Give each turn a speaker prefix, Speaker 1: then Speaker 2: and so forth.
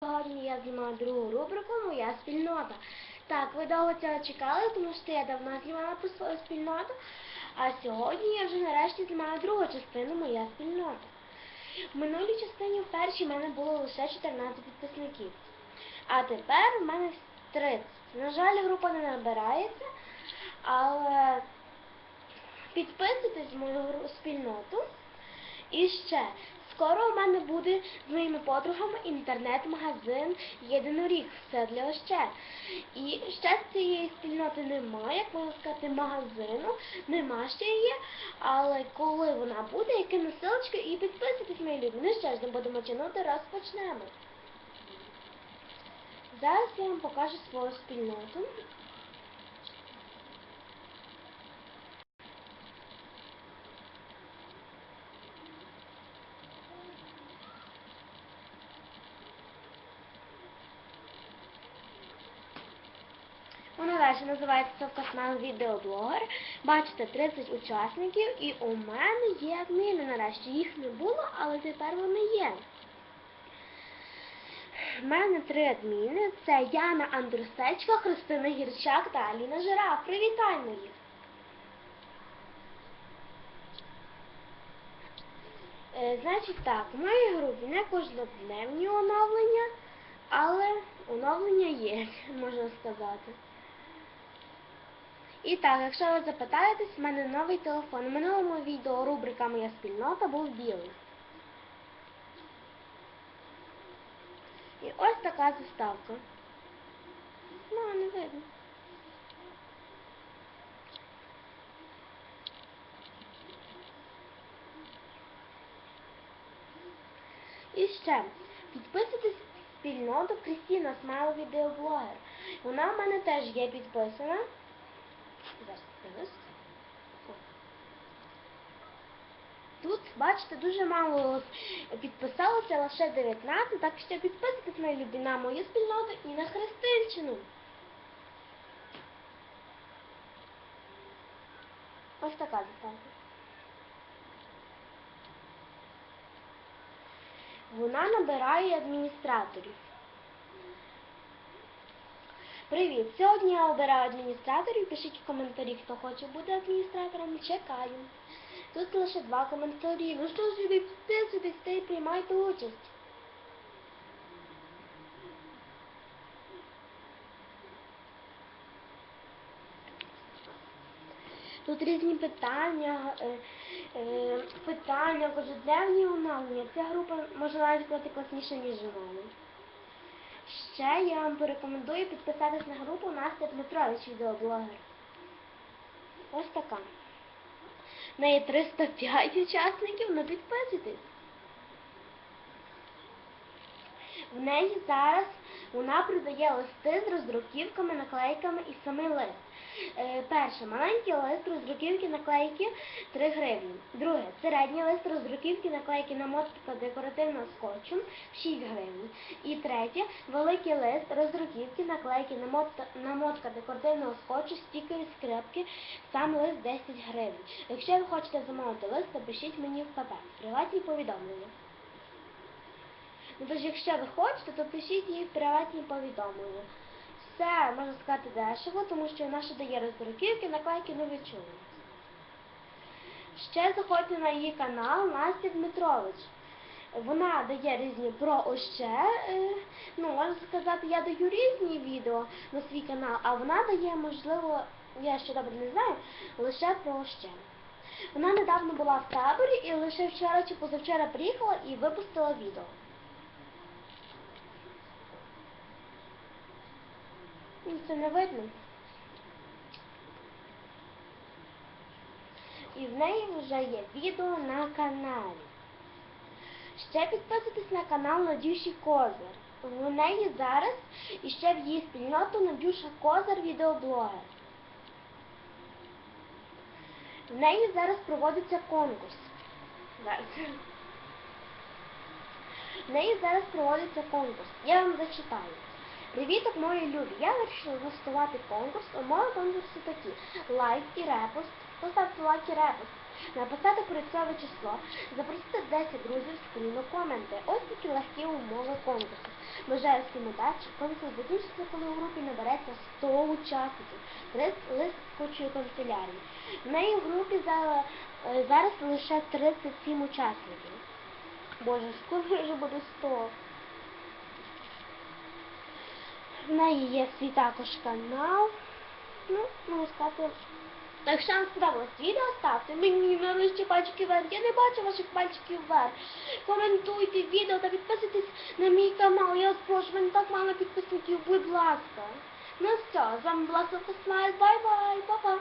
Speaker 1: Сьогодні я знімаю другу рубрику Моя спільнота. Так, ви довго цього чекали, тому що я давно знімала про свою спільноту. А сьогодні я вже нарешті знімаю другу частину Моя спільнота. В минулій частині в першій в мене було лише 14 підписників. А тепер в мене 30. На жаль, група не набирається, але підписуйтесь в мою спільноту. І ще, скоро у мене буде з моїми подругами інтернет-магазин Єдиноріг. Все для ощад. І ще цієї спільноти немає, як можна сказати, магазину, нема ще її, але коли вона буде, я кину і підписуйтесь, мої любі. Ну що ж, не будемо тягнути, розпочнемо. Зараз я вам покажу свою спільноту. Вона далі називається Совкасман відеоблогер. Бачите, 30 учасників і у мене є адміни нарешті. Їх не було, але тепер вони є. У мене три адміни. Це Яна Андрусечка, Христина Гірчак та Аліна Жираф. Привітаємо їх! Е, Значить так, у моїй групі не кожнодневні оновлення, але оновлення є, можна сказати. І так, якщо ви запитаєтесь, в мене новий телефон. У минулому відео рубрика Моя спільнота був білий. І ось така заставка. Ну, не видно. І ще, підписуйтесь в спільноту Крістіна Смайл відеоблогер. Вона в мене теж є підписана. Тут, бачите, дуже мало підписалося, лише 19, так що підписуйтесь мої любі на мою спільноту і на Христинщину. Ось така заставка. Вона набирає адміністраторів. Привіт! Сьогодні я обираю адміністраторів. Пишіть в коментарі, хто хоче бути адміністратором. Чекаю. Тут лише два коментарі. Ну що ж, підписуйтесь та й приймайте участь. Тут різні питання, е, е, питання, кожедневні оновлення. Ця група може навіть бути класніша, ніж у мене. Ще я вам порекомендую підписатись на групу Настя Дмитрович, відеоблогер. Ось така. В неї 305 учасників, ну підписуйтесь. В неї зараз вона продає листи з роздруківками, наклейками і самий лист. Е, перше, маленький лист роздруківки наклейки 3 гривні. Друге, середній лист роздруківки наклейки намотка декоративного скотчу 6 гривень. І третє, великий лист роздруківки наклейки намотка, намотка декоративного скотчу, стікери, скрепки, сам лист 10 гривень. Якщо ви хочете замовити лист, напишіть мені в ПП, приватні повідомлення. Ну тож, якщо ви хочете, то пишіть в приватні повідомлення. Все, можна сказати, дешево, тому що наша дає роздруківки, наклейки не відчули. Ще заходьте на її канал Настя Дмитрович. Вона дає різні про още, ну, можна сказати, я даю різні відео на свій канал, а вона дає, можливо, я ще добре не знаю, лише про още. Вона недавно була в таборі і лише вчора чи позавчора приїхала і випустила відео. Це не видно. І в неї вже є відео на каналі. Ще підписуйтесь на канал Надюші Козир. В неї зараз і ще в її спільноту Надюша Козир відеоблогер. В неї зараз проводиться конкурс. В неї зараз проводиться конкурс. Я вам зачитаю. Привіток, мої любі! Я вирішила влаштувати конкурс. Умови конкурсу такі. Лайк і репост. Поставте лайк і репост. написати проєктове число, запросити 10 друзів скріну коменти. Ось такі легкі умови конкурсу. Бажаєвський медачі конкурс закінчиться, коли у групі набереться 100 учасників. Лист, лист кучої канцелярії. В неї в групі зараз, е, зараз лише 37 учасників. Боже, скоро вже буде 100. Неї є свій також канал. Ну, можна сказати. Якщо вам сподобалось відео, ставте мені нарешті пальчики вверх. Я не бачу ваших пальчиків вверх. Коментуйте відео та підписуйтесь на мій канал. Я вас прошу, мене так мало підписників, будь ласка. Ну все, з вами була Софа Смайл. Бай-бай, па-па.